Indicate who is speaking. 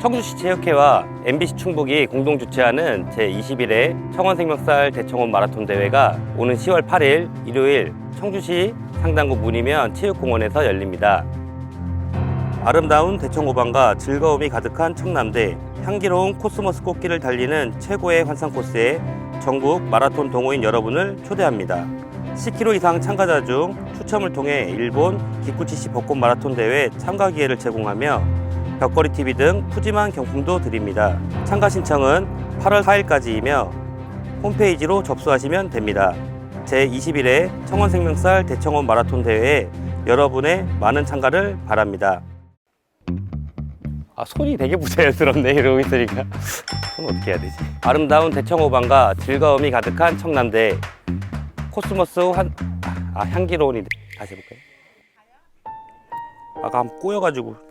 Speaker 1: 청주시 체육회와 MBC 충북이 공동 주최하는 제21회 청원생명쌀 대청원 마라톤 대회가 오는 10월 8일 일요일 청주시 상당구 문이면 체육공원에서 열립니다. 아름다운 대청호반과 즐거움이 가득한 청남대, 향기로운 코스모스 꽃길을 달리는 최고의 환상 코스에 전국 마라톤 동호인 여러분을 초대합니다. 10km 이상 참가자 중 추첨을 통해 일본 기쿠치시 벚꽃 마라톤 대회 참가 기회를 제공하며 벽걸이 TV 등 푸짐한 경품도 드립니다. 참가 신청은 8월 4일까지이며 홈페이지로 접수하시면 됩니다. 제21회 청원생명쌀 대청원 마라톤 대회에 여러분의 많은 참가를 바랍니다. 아 손이 되게 부자연스럽네 이러고 있으니까 손 어떻게 해야 되지? 아름다운 대청호반과 즐거움이 가득한 청남대 코스모스 환... 아 향기로운 이 다시 해볼까요? 아까 한번 꼬여가지고